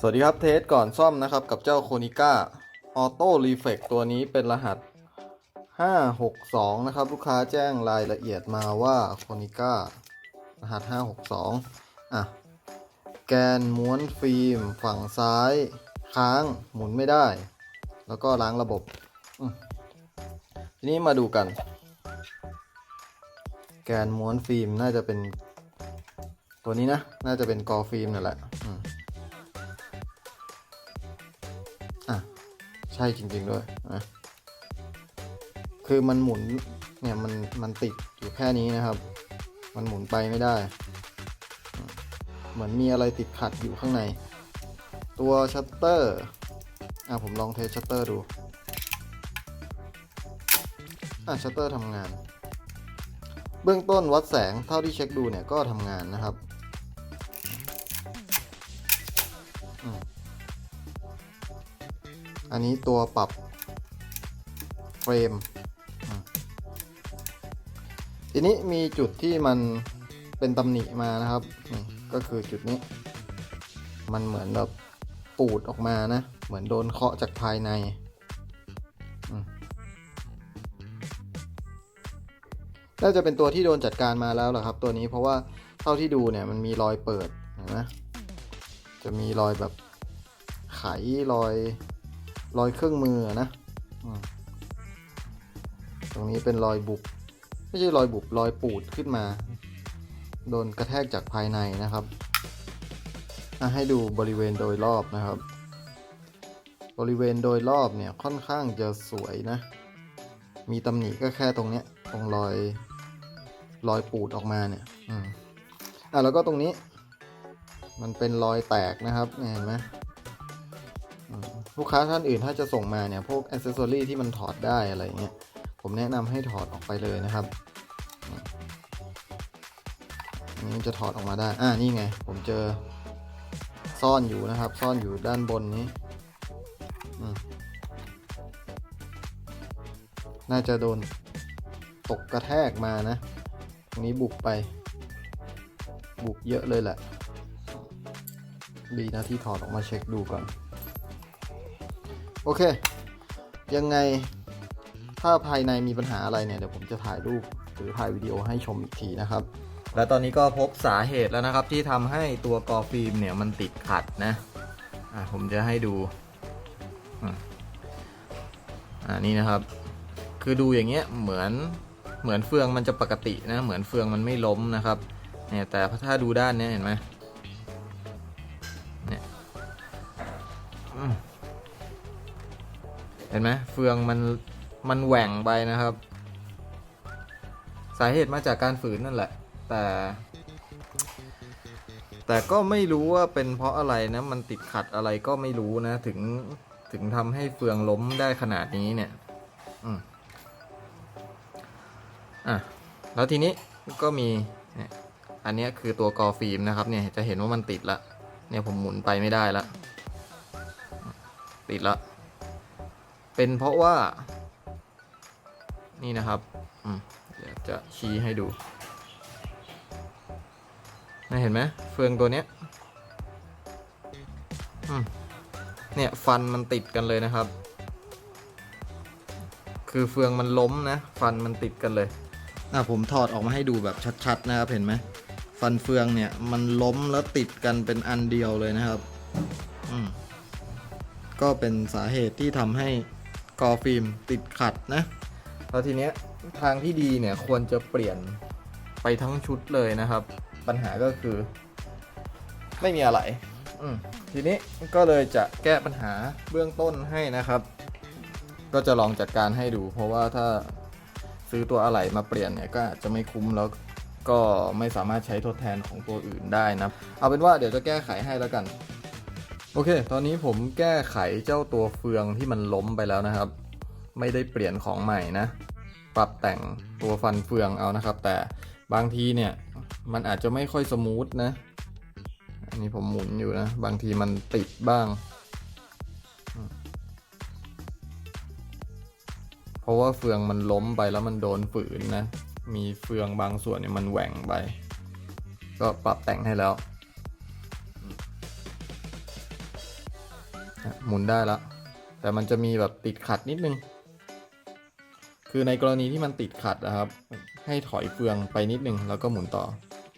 สวัสดีครับเทสก่อนซ่อมนะครับ กับเจ้าโคนิก้าออโต้รีเฟกตัวนี้เป็นรหัส 562 นะครับ ลูกค้าแจ้งรายละเอียดมาว่าโคนิก้ารหัส 562 อะ แกนม้วนฟิล์ม ฝั่งซ้าย ค้างหมุนไม่ได้ แล้วก็ล้างระบบ ทีนี้มาดูกัน แกนม้วนฟิล์มน่าจะเป็น ตัวนี้นะ น่าจะเป็นกอฟิล์มนั่นแหละ ใช่จริง ๆ ด้วยนะคือมันหมุนเนี่ยมันมันติดอยู่แค่นี้นะครับ มันหมุนไปไม่ได้ เหมือนมีอะไรติดขัดอยู่ข้างใน ตัวชัตเตอร์อะผมลองเทสชัตเตอร์ดูอะชัตเตอร์ทำงาน เบื้องต้นวัดแสงเท่าที่เช็คดูเนี่ยก็ทำงานนะครับ อันนี้ตัวปรับเฟรม ทีนี้มีจุดที่มันเป็นตำหนิมานะครับ ก็คือจุดนี้ มันเหมือนแบบปูดออกมานะ เหมือนโดนเคาะจากภายใน น่าจะเป็นตัวที่โดนจัดการมาแล้วแหละครับตัวนี้ เพราะว่าเท่าที่ดูเนี่ยมันมีรอยเปิดเห็นไหมจะมีรอยแบบไขรอย รอยเครื่องมือนะตรงนี้เป็นรอยบุบไม่ใช่รอยบุบรอยปูดขึ้นมา โดนกระแทกจากภายในนะครับให้ดูบริเวณโดยรอบนะครับ บริเวณโดยรอบเนี่ยค่อนข้างจะสวยนะ มีตำหนิก็แค่ตรงเนี้ยตรงรอยรอยปูดออกมาเนี่ย อืมอะแล้วก็ตรงนี้ มันเป็นรอยแตกนะครับเห็นไหม ลูกค้าท่านอื่นถ้าจะส่งมาเนี่ยพวกอ c เซสซอรี่ที่มันถอดได้อะไรเงี้ยผมแนะนำให้ถอดออกไปเลยนะครับนนี้จะถอดออกมาได้อ่านี่ไง ผมเจอซ่อนอยู่นะครับ ซ่อนอยู่ด้านบนนี้น่าจะโดนตกกระแทกมานะ ตรงนี้บุกไป บุกเยอะเลยแหละดีนะที่ถอดออกมาเช็คดูก่อน โอเค ยังไงถ้าภายในมีปัญหาอะไรเนี่ยเดี๋ยวผมจะถ่ายรูปหรือถ่ายวิดีโอให้ชมอีกทีนะครับ และตอนนี้ก็พบสาเหตุแล้วนะครับ ที่ทำให้ตัวกอฟิล์มเนี่ยมันติดขัดนะอะผมจะให้ดูอ่านี่นะครับ คือดูอย่างเงี้ยเหมือนเหมือนเฟืองมันจะปกตินะ เหมือนเฟืองมันไม่ล้มนะครับเนี่ยแต่ถ้าดูด้านเนี้ยเห็นไหม ห็นไหมเฟืองมันมันแหว่งไปนะครับ สาเหตุมาจากการฝืนนั่นแหละ แต่ แต่ก็ไม่รู้ว่าเป็นเพราะอะไรนะ มันติดขัดอะไรก็ไม่รู้นะ ถึงถึงทำให้เฟืองล้มได้ขนาดนี้เนี่ยอืมอะแล้วทีนี้ก็มีเนี่ยอันนี้คือตัวกอฟิล์มนะครับเนี่ยจะเห็นว่ามันติดละเนี่ยผมหมุนไปไม่ได้ละติดละ เป็นเพราะว่า นี่นะครับอืมเดี๋ยวจะชี้ให้ดูนะเห็นไหมเฟืองตัวเนี้ยเนี่ยฟันมันติดกันเลยนะครับ คือเฟืองมันล้มนะ ฟันมันติดกันเลยอะผมถอดออกมาให้ดูแบบชัดๆนะครับ เห็นไหมฟันเฟืองเนี่ยมันล้มแล้วติดกันเป็นอันเดียวเลยนะครับ อืมก็เป็นสาเหตุที่ทำให้ กอฟิล์มติดขัดนะแล้วทีเนี้ยทางที่ดีเนี่ยควรจะเปลี่ยนไปทั้งชุดเลยนะครับ ปัญหาก็คือ ไม่มีอะไรทีนี้ก็เลยจะแก้ปัญหาเบื้องต้นให้นะครับ ก็จะลองจัดการให้ดู เพราะว่าถ้าซื้อตัวอะไหล่มาเปลี่ยนเนี่ยก็อาจจะไม่คุ้มแล้วก็ไม่สามารถใช้ทดแทนของตัวอื่นได้นะ เอาเป็นว่าเดี๋ยวจะแก้ไขให้แล้วกัน โอเค ตอนนี้ผมแก้ไขเจ้าตัวเฟืองที่มันล้มไปแล้วนะครับ ไม่ได้เปลี่ยนของใหม่นะ ปรับแต่งตัวฟันเฟืองเอานะครับ แต่บางทีเนี่ยมันอาจจะไม่ค่อยสมูทนะ อันนี้ผมหมุนอยู่นะ บางทีมันติดบ้าง เพราะว่าเฟืองมันล้มไปแล้วมันโดนฝืนนะ มีเฟืองบางส่วนเนี่ยมันแหว่งไป ก็ปรับแต่งให้แล้ว หมุนได้แล้ว แต่มันจะมีแบบติดขัดนิดนึง คือในกรณีที่มันติดขัดนะครับ ให้ถอยเฟืองไปนิดนึง แล้วก็หมุนต่อ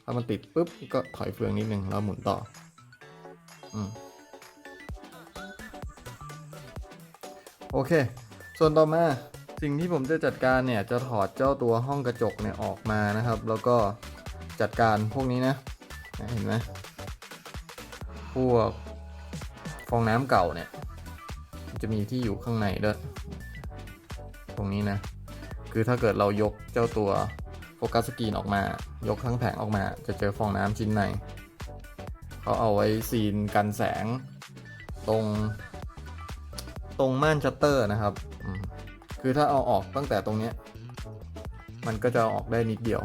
ถ้ามันติดปุ๊บก็ถอยเฟืองนิดนึงแล้วหมุนต่อ อืมโอเค ส่วนต่อมาสิ่งที่ผมจะจัดการเนี่ยจะถอดเจ้าตัวห้องกระจกเนี่ยออกมานะครับ แล้วก็จัดการพวกนี้นะ เห็นไหมพวก ฟองน้ำเก่าเนี่ย จะมีที่อยู่ข้างในด้วยตรงนี้นะ คือถ้าเกิดเรายกเจ้าตัวโฟกัสสกรีนออกมา ยกทั้งแผงออกมา จะเจอฟองน้ำชิ้นในเขาเอาไว้ซีนกันแสง ตรง ตรงม่านชัตเตอร์นะครับ คือถ้าเอาออกตั้งแต่ตรงเนี้ยมันก็จะออกได้นิดเดียว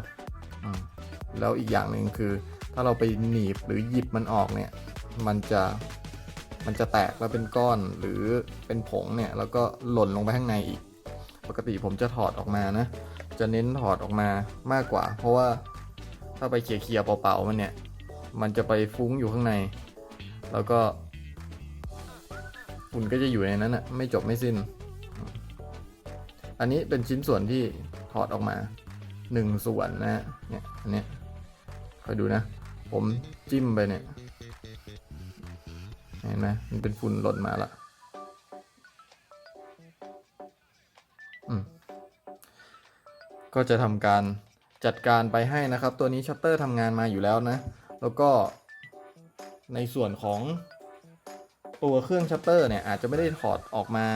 แล้วอีกอย่างหนึ่งคือ ถ้าเราไปหนีบหรือหยิบมันออกเนี่ย มันจะ มันจะแตกแล้วเป็นก้อนหรือเป็นผงเนี่ยแล้วก็หล่นลงไปข้างในอีก ปกติผมจะถอดออกมานะ จะเน้นถอดออกมามากกว่า เพราะว่าถ้าไปเขี่ยๆเปล่าๆมันเนี่ย มันจะไปฟุ้งอยู่ข้างใน แล้วก็ฝุ่นก็จะอยู่ในนั้นอะไม่จบไม่สิ้น อันนี้เป็นชิ้นส่วนที่ถอดออกมาหนึ่งส่วนนะฮะเนี่ยอันนี้คอยดูนะ ผมจิ้มไปเนี่ย เห็นไหมมันเป็นฝุ่นหล่นมาละอืมก็จะทำการจัดการไปให้นะครับ ตัวนี้ชัตเตอร์ทำงานมาอยู่แล้วนะ แล้วก็ในส่วนของตัวเครื่องชัตเตอร์เนี่ยอาจจะไม่ได้ถอดออกมา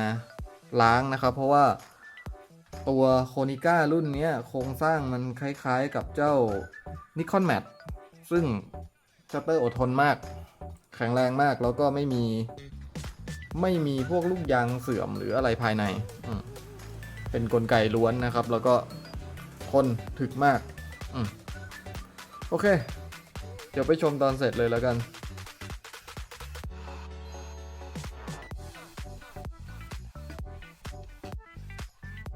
ล้างนะครับ เพราะว่าตัวโคนิก้ารุ่นนี้โครงสร้างมันคล้ายๆกับเจ้า Nikon Mat ซึ่งชัตเตอร์อดทนมาก แข็งแรงมากแล้วก็ไม่มี ไม่มีพวกลูกยางเสื่อมหรืออะไรภายใน เป็นกลไกล้วนนะครับ แล้วก็ทนถึกมากอมโอเค เดี๋ยวไปชมตอนเสร็จเลยแล้วกัน